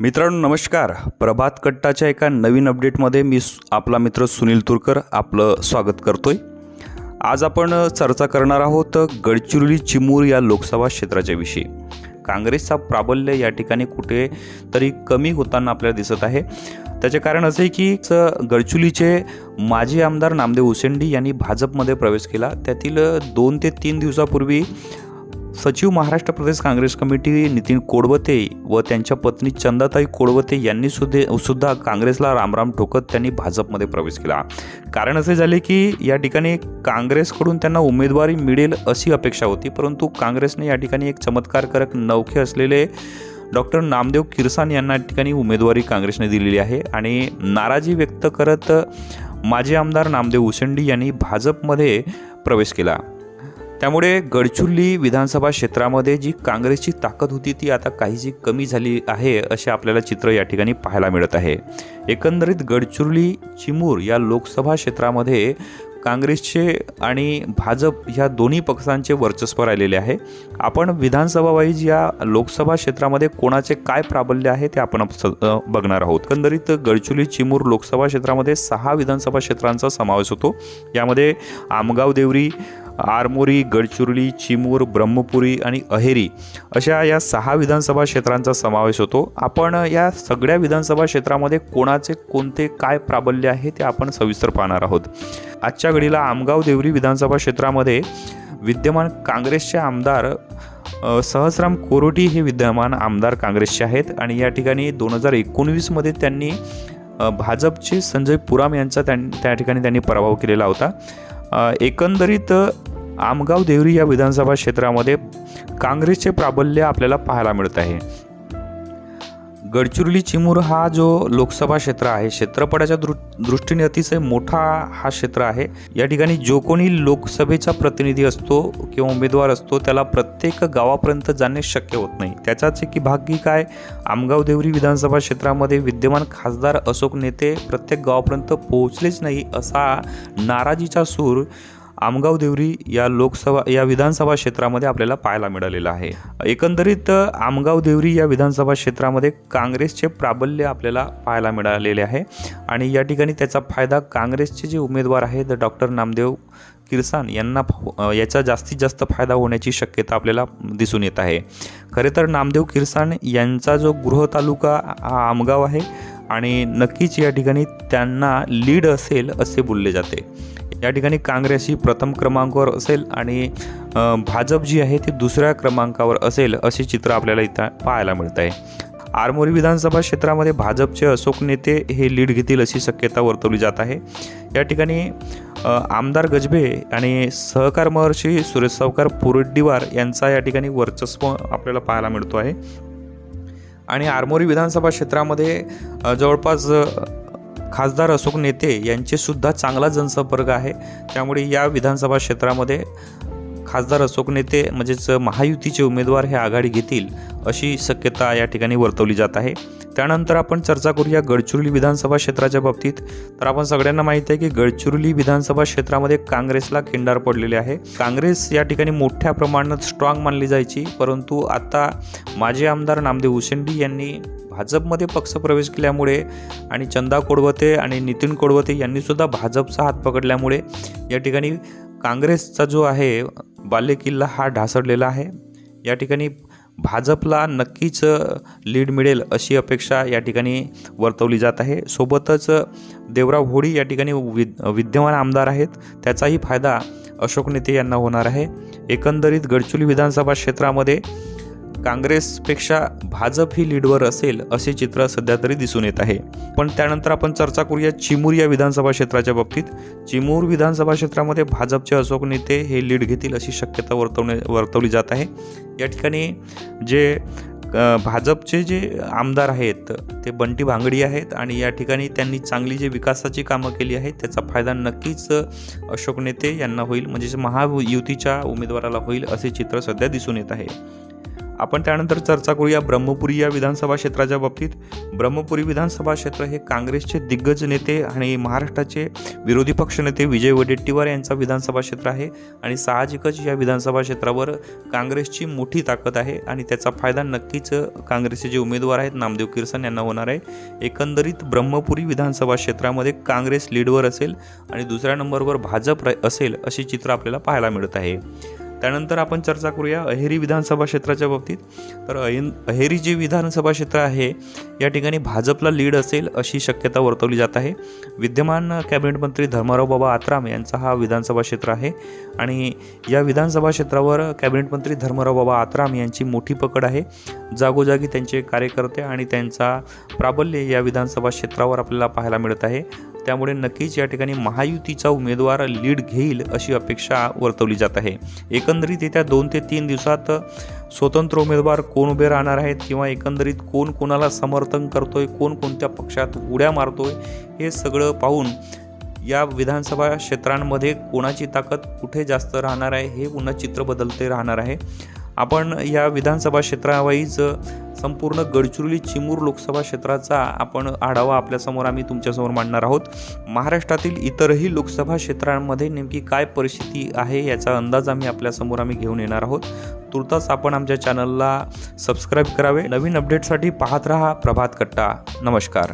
मित्रांनो नमस्कार. प्रभात कट्टाच्या एका नवीन अपडेटमध्ये मी आपला मित्र सुनील तुरकर आपलं स्वागत करतोय. आज आपण चर्चा करणार आहोत गडचिरोली चिमूर या लोकसभा क्षेत्राच्या विषयी. काँग्रेसचा प्राबल्य या ठिकाणी कुठे तरी कमी होताना आपल्याला दिसत आहे. त्याचे कारण असे आहे की च- गडचिरोलीचे माजी आमदार नामदेव उसेंडी यांनी भाजपमध्ये प्रवेश केला. त्यातील दोन ते तीन दिवसापूर्वी सचिव महाराष्ट्र प्रदेश काँग्रेस कमिटी नितीन कोडवते व त्यांच्या पत्नी चंदाताई कोडवते यांनी सुद्धा सुद्धा काँग्रेसला रामराम ठोकत त्यांनी भाजपमध्ये प्रवेश केला. कारण असे झाले की या ठिकाणी काँग्रेसकडून त्यांना उमेदवारी मिळेल अशी अपेक्षा होती परंतु काँग्रेसने या ठिकाणी एक चमत्कारकारक नौखे असलेले डॉक्टर नामदेव किरसान यांना या ठिकाणी उमेदवारी काँग्रेसने दिलेली आहे आणि नाराजी व्यक्त करत माजी आमदार नामदेव उसेंडी यांनी भाजपमध्ये प्रवेश केला. त्यामुळे गडचुल्ली विधानसभा क्षेत्रामध्ये जी काँग्रेसची ताकद होती ती आता काहीशी कमी झाली आहे असे आपल्याला चित्र या ठिकाणी पाहायला मिळत आहे. एकंदरीत गडचुर्ली चिमूर या लोकसभा क्षेत्रामध्ये काँग्रेसचे आणि भाजप ह्या दोन्ही पक्षांचे वर्चस्व राहिलेले आहे. आपण विधानसभा वाईज या लोकसभा क्षेत्रामध्ये कोणाचे काय प्राबल्य आहे ते आपण बघणार आहोत. एकंदरीत गडचुली चिमूर लोकसभा क्षेत्रामध्ये सहा विधानसभा क्षेत्रांचा समावेश होतो. यामध्ये आमगाव देवरी आरमोरी गडचिरोली चिमूर ब्रह्मपुरी आणि अहेरी अशा या सहा विधानसभा क्षेत्रांचा समावेश होतो. आपण या सगळ्या विधानसभा क्षेत्रामध्ये कोणाचे कोणते काय प्राबल्य आहे ते आपण सविस्तर पाहणार आहोत. आजच्या घडीला आमगाव देवरी विधानसभा क्षेत्रामध्ये विद्यमान काँग्रेसचे आमदार सहस्राम कोरोटी हे विद्यमान आमदार काँग्रेसचे आहेत आणि या ठिकाणी दोन हजार एकोणवीसमध्ये त्यांनी भाजपचे संजय पुराम यांचा त्यां त्या ठिकाणी त्यांनी पराभव केलेला होता. एकंदरीत आमगाव देवरी या विधानसभा क्षेत्रामध्ये काँग्रेसचे प्राबल्य आपल्याला पाहायला मिळत आहे. गडचिरोली चिमूर हा जो लोकसभा क्षेत्र आहे क्षेत्रफळाच्या दृ दृष्टीने अतिशय मोठा हा क्षेत्र आहे. या ठिकाणी जो कोणी लोकसभेचा प्रतिनिधी असतो किंवा उमेदवार असतो त्याला प्रत्येक गावापर्यंत जाणे शक्य होत नाही. त्याचाच एक भाग की काय? आमगाव देवरी विधानसभा क्षेत्रामध्ये विद्यमान खासदार अशोक नेते प्रत्येक गावापर्यंत पोहोचलेच नाही असा नाराजीचा सूर आमगाव देवरी या लोकसभा या विधानसभा क्षेत्रामध्ये आपल्याला पाहायला मिळालेला आहे. एकंदरीत आमगाव देवरी या विधानसभा क्षेत्रामध्ये काँग्रेसचे प्राबल्य आपल्याला पाहायला मिळालेले आहे आणि या ठिकाणी त्याचा फायदा काँग्रेसचे जे उमेदवार आहेत डॉक्टर नामदेव किरसान यांना फ- याचा जास्तीत जास्त फायदा होण्याची शक्यता आपल्याला दिसून येत आहे. खरे तर नामदेव किरसान यांचा जो गृह तालुका हा आमगाव आहे आणि नक्कीच या ठिकाणी त्यांना लीड असेल असे बोलले जाते. या ठिकाणी काँग्रेस ही प्रथम क्रमांकावर असेल आणि भाजप जी आहे ती दुसऱ्या क्रमांकावर असेल असे चित्र आपल्याला इथं पाहायला मिळत आहे आरमोरी विधानसभा क्षेत्रामध्ये भाजपचे अशोक नेते हे लीड घेतील अशी शक्यता वर्तवली जात आहे. या ठिकाणी आमदार गजबे आणि सहकार महर्षी सुरेश सावकार पुरड्डीवार यांचा या ठिकाणी वर्चस्व आपल्याला पाहायला मिळतो आहे. आणि आरमोरी विधानसभा क्षेत्रामध्ये जवळपास खासदार अशोक नेते यांचे सुद्धा चांगला जनसंपर्क आहे. त्यामुळे या विधानसभा क्षेत्रामध्ये खासदार अशोक नेते म्हणजेच महायुतीचे उमेदवार हे आघाडी घेतील अशी शक्यता या ठिकाणी वर्तवली जात आहे. त्यानंतर आपण चर्चा करूया गडचिरोली विधानसभा क्षेत्राच्या बाबतीत. तर आपण सगळ्यांना माहिती आहे की गडचिरोली विधानसभा क्षेत्रामध्ये काँग्रेसला खिंडार पडलेले आहे. काँग्रेस या ठिकाणी मोठ्या प्रमाणात स्ट्रॉंग मानली जायची परंतु आता माजी आमदार नामदेव उसेंडी यांनी भाजपमध्ये पक्षप्रवेश केल्यामुळे आणि चंदा कोडवते आणि नितीन कोडवते यांनीसुद्धा भाजपचा हात पकडल्यामुळे या ठिकाणी काँग्रेसचा जो आहे बालेकिल्ला हा ढासळलेला आहे. या ठिकाणी भाजपला नक्कीच लीड मिळेल अशी अपेक्षा या ठिकाणी वर्तवली जात आहे. सोबतच देवराव होळी या ठिकाणी विद विद्यमान आमदार आहेत. त्याचाही फायदा अशोक नेते यांना होणार आहे. एकंदरीत गडचिरोली विधानसभा क्षेत्रामध्ये काँग्रेसपेक्षा भाजप ही लीडवर असेल असे चित्र सध्या तरी दिसून येत आहे. पण त्यानंतर आपण चर्चा करूया चिमूर या विधानसभा क्षेत्राच्या बाबतीत. चिमूर विधानसभा क्षेत्रामध्ये भाजपचे अशोक नेते हे लीड घेतील अशी शक्यता वर्तवणे वर्तवली जात आहे. या ठिकाणी जे भाजपचे जे आमदार आहेत ते बंटी भांगडी आहेत आणि या ठिकाणी त्यांनी चांगली जे विकासाची कामं केली आहेत त्याचा फायदा नक्कीच अशोक नेते यांना होईल. म्हणजे महायुतीच्या उमेदवाराला होईल असे चित्र सध्या दिसून येत आहे. आपण त्यानंतर चर्चा करूया ब्रह्मपुरी या विधानसभा क्षेत्राच्या बाबतीत. ब्रह्मपुरी विधानसभा क्षेत्र हे काँग्रेसचे दिग्गज नेते आणि महाराष्ट्राचे विरोधी पक्षनेते विजय वडेट्टीवार यांचा विधानसभा क्षेत्र आहे आणि साहजिकच या विधानसभा क्षेत्रावर काँग्रेसची मोठी ताकद आहे आणि त्याचा फायदा नक्कीच काँग्रेसचे जे उमेदवार आहेत नामदेव किरसन यांना होणार आहे. एकंदरीत ब्रह्मपुरी विधानसभा क्षेत्रामध्ये काँग्रेस लीडवर असेल आणि दुसऱ्या नंबरवर भाजप असेल असे चित्र आपल्याला पाहायला मिळत आहे. त्यानंतर आपण चर्चा करूया अहेरी विधानसभा क्षेत्राच्या बाबतीत. तर अहिन अहेरी जे विधानसभा क्षेत्र आहे या ठिकाणी भाजपला लीड असेल अशी शक्यता वर्तवली जात आहे. विद्यमान कॅबिनेट मंत्री धर्माराव बाबा आत्राम यांचा हा विधानसभा क्षेत्र आहे आणि या विधानसभा क्षेत्रावर कॅबिनेट मंत्री धर्माराव बाबा आत्राम यांची मोठी पकड आहे. जागोजागी त्यांचे कार्यकर्ते आणि त्यांचा प्राबल्य या विधानसभा क्षेत्रावर आपल्याला पाहायला मिळत आहे. त्यामुळे नक्कीच या ठिकाणी महायुतीचा उमेदवार लीड घेईल अशी अपेक्षा वर्तवली जात आहे. एकंदरीत येत्या दोन ते तीन दिवसात स्वतंत्र उमेदवार कोण उभे राहणार आहेत किंवा एकंदरीत कोण कोणाला समर्थन करतोय कोण कोणत्या पक्षात उड्या मारतोय हे सगळं पाहून या विधानसभा क्षेत्रांमध्ये कोणाची ताकद कुठे जास्त राहणार आहे हे पुन्हा चित्र बदलते राहणार आहे. आपण या विधानसभा क्षेत्रावाईज संपूर्ण गडचिरोली चिमूर लोकसभा क्षेत्राचा आपण आढावा आपल्यासमोर आम्ही तुमच्यासमोर मांडणार आहोत. महाराष्ट्रातील इतरही लोकसभा क्षेत्रांमध्ये नेमकी काय परिस्थिती आहे याचा अंदाज आम्ही आपल्यासमोर आम्ही घेऊन येणार आहोत. तुर्तास आपण आमच्या चॅनलला सबस्क्राईब करावे. नवीन अपडेटसाठी पाहत रहा प्रभात कट्टा. नमस्कार.